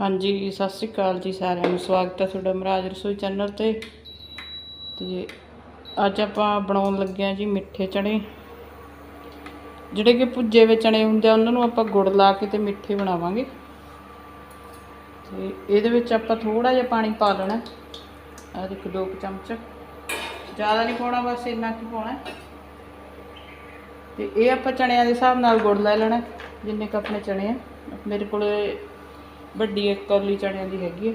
ਹਾਂਜੀ, ਸਤਿ ਸ੍ਰੀ ਅਕਾਲ ਜੀ ਸਾਰਿਆਂ ਨੂੰ। ਸਵਾਗਤ ਹੈ ਤੁਹਾਡਾ ਮਹਾਰਾਜ ਰਸੋਈ ਚੈਨਲ ਤੇ। ਤੇ ਅੱਜ ਆਪਾਂ ਬਣਾਉਣ ਲੱਗੇ ਹਾਂ ਜੀ ਮਿੱਠੇ ਚਣੇ ਜਿਹੜੇ ਕਿ ਭੁੱਜੇ ਵਿੱਚ ਚਣੇ ਹੁੰਦੇ ਆ, ਉਹਨਾਂ ਨੂੰ ਆਪਾਂ ਗੁੜ ਲਾ ਕੇ ਤੇ ਮਿੱਠੇ ਬਣਾਵਾਂਗੇ। ਤੇ ਇਹਦੇ ਵਿੱਚ ਆਪਾਂ ਥੋੜਾ ਜਿਹਾ ਪਾਣੀ ਪਾ ਲੈਣਾ। ਆਹ ਦੇਖੋ, ਦੋ ਕੁ ਚਮਚ। ਜ਼ਿਆਦਾ ਨਹੀਂ ਪਾਉਣਾ, ਬਸ ਇੰਨਾ ਕੁ ਪਾਉਣਾ। ਤੇ ਇਹ ਆਪਾਂ ਚਣਿਆਂ ਦੇ ਹਿਸਾਬ ਨਾਲ ਗੁੜ ਲੈ ਲੈਣਾ, ਜਿੰਨੇ ਕ ਆਪਣੇ ਚਣੇ ਆ। ਮੇਰੇ ਕੋਲੇ ਵੱਡੀ ਇੱਕ ਕੌਲੀ ਚਣਿਆਂ ਦੀ ਹੈਗੀ ਹੈ।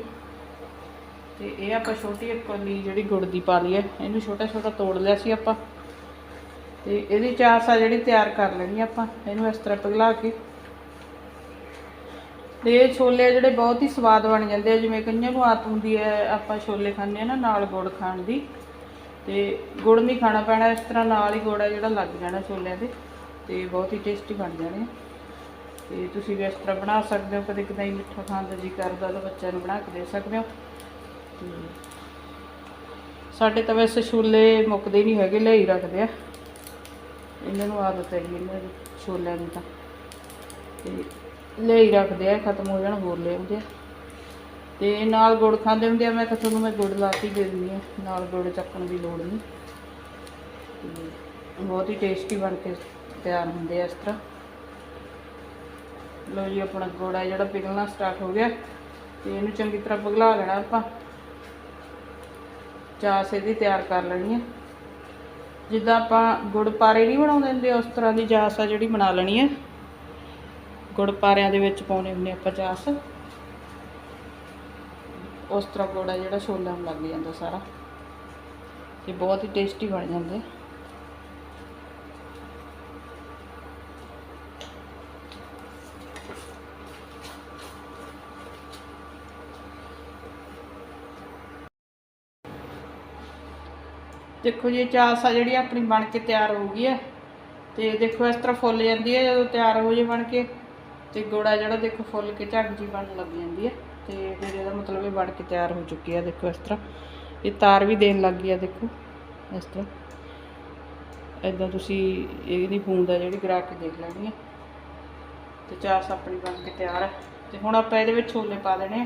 ਤੇ ਇਹ ਆਪਾਂ ਛੋਟੀ ਇੱਕ ਕੌਲੀ ਜਿਹੜੀ ਗੁੜ ਦੀ ਪਾ ਲਈ ਹੈ। ਇਹਨੂੰ ਛੋਟਾ ਛੋਟਾ ਤੋੜ ਲਿਆ ਸੀ ਆਪਾਂ। ਤੇ ਇਹਦੀ ਚਾਸ ਆ ਜਿਹੜੀ ਤਿਆਰ ਕਰ ਲੈਣੀ ਆਪਾਂ। ਇਹਨੂੰ ਇਸ ਤਰ੍ਹਾਂ ਪਿਘਲਾ ਕੇ। ਤੇ ਇਹ ਛੋਲੇ ਜਿਹੜੇ ਬਹੁਤ ਹੀ ਸਵਾਦ ਬਣ ਜਾਂਦੇ ਆ। ਜਿਵੇਂ ਕਈਆਂ ਨੂੰ ਆਤ ਹੁੰਦੀ ਹੈ ਆਪਾਂ ਛੋਲੇ ਖਾਂਦੇ ਆ ਨਾ ਨਾਲ ਗੁੜ ਖਾਣ ਦੀ। ਤੇ ਗੁੜ ਨਹੀਂ ਖਾਣਾ ਪੈਣਾ, ਇਸ ਤਰ੍ਹਾਂ ਨਾਲ ਹੀ ਗੁੜ ਆ ਜਿਹੜਾ ਲੱਗ ਜਾਣਾ ਛੋਲਿਆਂ ਦੇ। ਤੇ ਬਹੁਤ ਹੀ ਟੇਸਟੀ ਬਣ ਜਾਣੇ ਆ। ਤੇ ਤੁਸੀਂ ਵੀ ਇਸ ਤਰ੍ਹਾਂ ਬਣਾ ਸਕਦੇ ਹੋ, ਕਦੇ ਕਦਾਈ ਮਿੱਠਾ ਖਾਣ ਦਾ ਜੀ ਕਰਦਾ ਤਾਂ ਬੱਚਿਆਂ ਨੂੰ ਬਣਾ ਕੇ ਦੇ ਸਕਦੇ ਹੋ। ਸਾਡੇ ਤਾਂ ਵੈਸੇ ਛੋਲੇ ਮੁੱਕਦੇ ਨਹੀਂ ਹੈਗੇ ਲਈ ਰੱਖਦੇ ਆ। ਇਹਨਾਂ ਨੂੰ ਆਦਤ ਹੈਗੀ ਇਹਨਾਂ ਦੀ, ਛੋਲਿਆਂ ਦੀ ਤਾਂ। ਤੇ ਲਈ ਰੱਖਦੇ ਆ, ਖਤਮ ਹੋ ਜਾਣ, ਹੋਰ ਲੈ ਆਉਂਦੇ ਆ। ਤੇ ਨਾਲ ਗੁੜ ਖਾਂਦੇ ਹੁੰਦੇ ਆ, ਮੈਂ ਤਾਂ ਤੁਹਾਨੂੰ ਮੈਂ ਗੁੜ ਲਾ ਕੇ ਦੇ ਦਿੰਦੀ ਆ, ਨਾਲ ਗੁੜ ਚੱਕਣ ਦੀ ਲੋੜ ਨਹੀਂ। ਤੇ ਬਹੁਤ ਹੀ ਟੇਸਟੀ ਬਣ ਕੇ ਤਿਆਰ ਹੁੰਦੇ ਆ ਇਸ ਤਰ੍ਹਾਂ। ਲਓ ਜੀ, ਆਪਣਾ ਗੋੜਾ ਜਿਹੜਾ ਪਿਘਲਣਾ ਸਟਾਰਟ ਹੋ ਗਿਆ। ਤੇ ਇਹਨੂੰ ਚੰਗੀ ਤਰ੍ਹਾਂ ਪਿਘਲਾ ਲੈਣਾ ਆਪਾਂ। ਚਾਸ ਇਹਦੀ ਤਿਆਰ ਕਰ ਲੈਣੀ ਹੈ ਜਿੱਦਾਂ ਆਪਾਂ ਗੁੜ ਪਾਰੇ ਨਹੀਂ ਬਣਾਉਂਦੇ ਹੁੰਦੇ, ਉਸ ਤਰ੍ਹਾਂ ਦੀ ਜਾਸ ਆ ਜਿਹੜੀ ਬਣਾ ਲੈਣੀ ਹੈ ਗੁੜ ਪਾਰਿਆਂ ਦੇ ਵਿੱਚ ਪਾਉਣੇ ਹੁੰਦੇ ਆਪਾਂ ਚਾਸ ਉਸ ਤਰ੍ਹਾਂ ਗੋੜਾ ਜਿਹੜਾ ਛੋਲਿਆਂ ਨੂੰ ਲੱਗ ਜਾਂਦਾ ਸਾਰਾ। ਤੇ ਬਹੁਤ ਹੀ ਟੇਸਟੀ ਬਣ ਜਾਂਦੇ। ਦੇਖੋ ਜੀ, ਚਾਸ ਆ ਜਿਹੜੀ ਆਪਣੀ ਬਣ ਕੇ ਤਿਆਰ ਹੋ ਗਈ ਹੈ। ਤੇ ਦੇਖੋ, ਇਸ ਤਰ੍ਹਾਂ ਫੁੱਲ ਜਾਂਦੀ ਹੈ, ਜਦੋਂ ਤਿਆਰ ਹੋ ਜੇ ਬਣ ਕੇ, ਤੇ ਗੋੜਾ ਜਿਹੜਾ ਦੇਖੋ ਫੁੱਲ ਕੇ ਝੱਗ ਜੀ ਬਣਨ ਲੱਗ ਜਾਂਦੀ ਹੈ। ਤੇ ਫਿਰ ਇਹਦਾ ਮਤਲਬ ਇਹ ਬਣ ਕੇ ਤਿਆਰ ਹੋ ਚੁੱਕੀ ਹੈ, ਦੇਖੋ ਇਸ ਤਰ੍ਹਾਂ। ਇਹ ਤਾਰ ਵੀ ਦੇਣ ਲੱਗ ਗਈ ਹੈ, ਦੇਖੋ, ਇਸ ਤਰ੍ਹਾਂ। ਇਦਾਂ ਤੁਸੀਂ ਇਹਦੀ ਬੂੰਦ ਆ ਜਿਹੜੀ ਗਰਾ ਕੇ ਦੇਖ ਲੈਣੀ ਹੈ। ਤੇ ਚਾਸ ਆਪਣੀ ਬਣ ਕੇ ਤਿਆਰ ਹੈ। ਤੇ ਹੁਣ ਆਪਾਂ ਇਹਦੇ ਵਿੱਚ ਛੋਲੇ ਪਾ ਦੇਣੇ ਆ।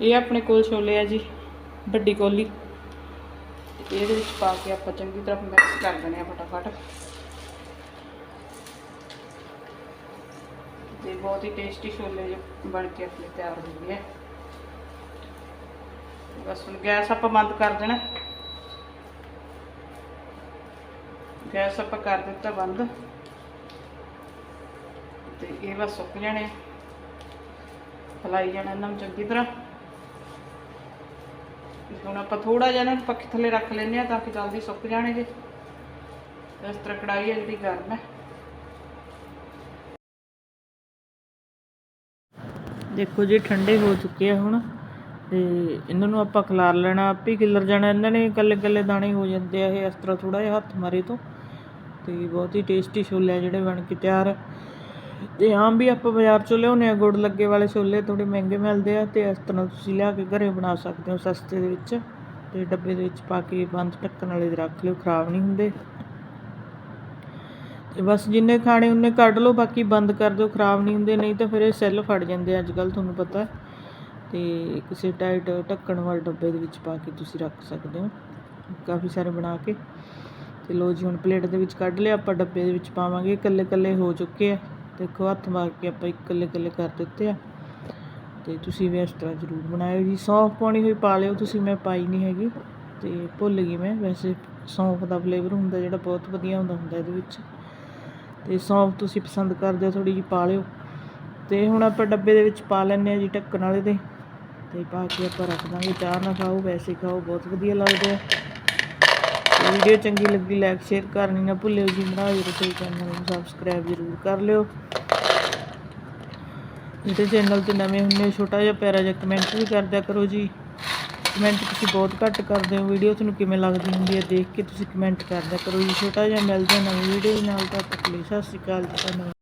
ਇਹ ਆਪਣੇ ਕੋਲ ਛੋਲੇ ਆ ਜੀ। ਵੱਡੀ ਕੋਲੀ। ਇਹਦੇ ਵਿੱਚ ਪਾ ਕੇ ਆਪਾਂ ਚੰਗੀ ਤਰ੍ਹਾਂ ਮਿਕਸ ਕਰ ਦੇਣੇ ਆ ਫਟਾਫਟ। ਤੇ ਬਹੁਤ ਹੀ ਟੇਸਟੀ ਛੋਲੇ ਬਣ ਕੇ ਆਪਣੇ ਤਿਆਰ ਹੋ ਗਏ ਆ। ਬਸ ਹੁਣ ਗੈਸ ਆਪਾਂ ਬੰਦ ਕਰ ਦੇਣਾ। ਗੈਸ ਆਪਾਂ ਕਰ ਦਿੱਤਾ ਬੰਦ। ਤੇ ਇਹ ਬਸ ਸੁੱਕ ਜਾਣੇ ਆ। ਹਲਾਈ ਜਾਣਾ ਇਹਨਾਂ ਨੂੰ ਚੰਗੀ ਤਰ੍ਹਾਂ। ਹੁਣ ਆਪਾਂ ਥੋੜਾ ਜਿਹਾ ਨਾ ਪੱਖੇ ਥੱਲੇ ਰੱਖ ਲੈਂਦੇ ਆ ਤਾਂ ਕਿ ਜਲਦੀ ਸੁੱਕ ਜਾਣਗੇ। ਇਸ ਤਰ੍ਹਾਂ ਕੜਾਈ ਹੈ ਜਿਹੜੀ ਗਰਮ ਹੈ ਦੇਖੋ ਜੀ, ਠੰਡੇ ਹੋ ਚੁੱਕੇ ਆ ਹੁਣ ਤੇ ਇਹਨਾਂ ਨੂੰ ਆਪਾਂ ਖਿਲਾਰ ਲੈਣਾ, ਆਪੇ ਹੀ ਜਾਣਾ। ਇਹਨਾਂ ਨੇ ਇਕੱਲੇ ਇਕੱਲੇ ਦਾਣੇ ਹੋ ਜਾਂਦੇ ਆ ਇਹ ਇਸ ਤਰ੍ਹਾਂ ਥੋੜਾ ਜਿਹਾ ਹੱਥ ਮਾਰੇ ਤੋਂ। ਤੇ ਬਹੁਤ ਹੀ ਟੇਸਟੀ ਛੋਲੇ ਆ ਜਿਹੜੇ ਬਣ ਕੇ ਤਿਆਰ ਆ। ਤੇ ਆਮ ਵੀ ਆਪਾਂ ਬਾਜ਼ਾਰ ਚੋਂ ਲਿਆਉਂਦੇ ਆ ਗੁੜ ਲੱਗੇ ਵਾਲੇ ਛੋਲੇ ਥੋੜੇ ਮਹਿੰਗੇ ਮਿਲਦੇ ਆ ਤੇ ਇਸ ਤਰ੍ਹਾਂ ਤੁਸੀਂ ਲਿਆ ਕੇ ਘਰੇ ਬਣਾ ਸਕਦੇ ਹੋ ਸਸਤੇ ਦੇ ਵਿੱਚ ਤੇ ਡੱਬੇ ਦੇ ਵਿੱਚ ਪਾ ਕੇ ਬੰਦ ਢੱਕਣ ਵਾਲੇ ਰੱਖ ਲਿਓ, ਖਰਾਬ ਨਹੀਂ ਹੁੰਦੇ। ਤੇ ਬਸ ਜਿੰਨੇ ਖਾਣੇ ਉਹਨੇ ਕੱਢ ਲਓ, ਬਾਕੀ ਬੰਦ ਕਰ ਦਿਓ, ਖਰਾਬ ਨਹੀਂ ਹੁੰਦੇ, ਨਹੀਂ ਤਾਂ ਫਿਰ ਇਹ ਸੈੱਲ ਫੜ ਜਾਂਦੇ ਅੱਜ ਕੱਲ ਤੁਹਾਨੂੰ ਪਤਾ। ਤੇ ਕਿਸੇ ਟਾਈਟ ਢੱਕਣ ਵਾਲੇ ਡੱਬੇ ਦੇ ਵਿੱਚ ਪਾ ਕੇ ਤੁਸੀਂ ਰੱਖ ਸਕਦੇ ਹੋ। ਕਾਫੀ ਸਾਰੇ ਬਣਾ ਕੇ। ਤੇ ਲੋ ਜੀ, ਹੁਣ ਪਲੇਟ ਦੇ ਵਿੱਚ ਕੱਢ ਲਿਆ, ਆਪਾਂ ਡੱਬੇ ਦੇ ਵਿੱਚ ਪਾਵਾਂਗੇ ਇਕੱਲੇ ਇਕੱਲੇ ਹੋ ਚੁੱਕੇ ਆ। ਦੇਖੋ ਹੱਥ ਮਾਰ ਕੇ ਆਪਾਂ ਇਕੱਲੇ ਇਕੱਲੇ ਕਰ ਦਿੱਤੇ ਆ। ਤੇ ਤੁਸੀਂ ਵੀ ਇਸ ਤਰ੍ਹਾਂ ਜ਼ਰੂਰ ਬਣਾਇਓ ਜੀ। ਸੌਂਫ ਪਾਉਣੀ ਹੋਈ ਪਾ ਲਿਓ, ਤੁਸੀਂ ਮੈਂ ਪਾਈ ਨਹੀਂ ਹੈਗੀ। ਤੇ ਭੁੱਲ ਗਈ ਮੈਂ। ਵੈਸੇ ਸੌਂਫ ਦਾ ਫਲੇਵਰ ਹੁੰਦਾ ਜਿਹੜਾ ਬਹੁਤ ਵਧੀਆ ਹੁੰਦਾ ਹੁੰਦਾ ਇਹਦੇ ਵਿੱਚ। ਤੇ ਸੌਂਫ ਤੁਸੀਂ ਪਸੰਦ ਕਰਦੇ ਹੋ ਥੋੜੀ ਜਿਹੀ ਪਾ ਲਿਓ। ਤੇ ਹੁਣ ਆਪਾਂ ਡੱਬੇ ਦੇ ਵਿੱਚ ਪਾ ਲੈਂਦੇ ਆ ਜੀ ਢੱਕਣ ਵਾਲੇ ਦੇ। ਤੇ ਪਾ ਕੇ ਆਪਾਂ ਰੱਖ ਦਾਂਗੇ। ਚਾਹ ਨਾਲ ਖਾਓ, ਵੈਸੇ ਖਾਓ, ਬਹੁਤ ਵਧੀਆ ਲੱਗਦਾ ਆ। ਵੀਡੀਓ ਚੰਗੀ ਲੱਗੀ ਲਾਈਕ ਸ਼ੇਅਰ ਕਰਨੀ ਨਾ ਭੁੱਲਿਓ ਜੀ। ਮਹਾਰਾਜ ਰਸੋਈ ਚੈਨਲ ਨੂੰ ਸਬਸਕ੍ਰਾਈਬ ਜ਼ਰੂਰ ਕਰ ਲਿਓ। ਜਿਹੜੇ ਚੈਨਲ ਤੇ ਨਵੇਂ ਹੁੰਦੇ ਹੋ, ਛੋਟਾ ਜਿਹਾ ਪਿਆਰਾ ਜਿਹਾ ਕਮੈਂਟ ਵੀ ਕਰਦਿਆ ਕਰੋ ਜੀ। ਕਮੈਂਟ ਤੁਸੀਂ ਬਹੁਤ ਘੱਟ ਕਰਦੇ ਹੋ। ਵੀਡੀਓ ਤੁਹਾਨੂੰ ਕਿਵੇਂ ਲੱਗਦੀ ਹੁੰਦੀ ਹੈ ਦੇਖ ਕੇ ਤੁਸੀਂ ਕਮੈਂਟ ਕਰਦਿਆ ਕਰੋ ਜੀ। ਛੋਟਾ ਜਿਹਾ ਮਿਲਦਾ ਨਵੀਂ ਵੀਡੀਓ ਨਾਲ। ਤਦ ਤੱਕ ਲਈ ਸਤਿ ਸ਼੍ਰੀ ਅਕਾਲ ਜੀ ਧੰਨਵਾਦ।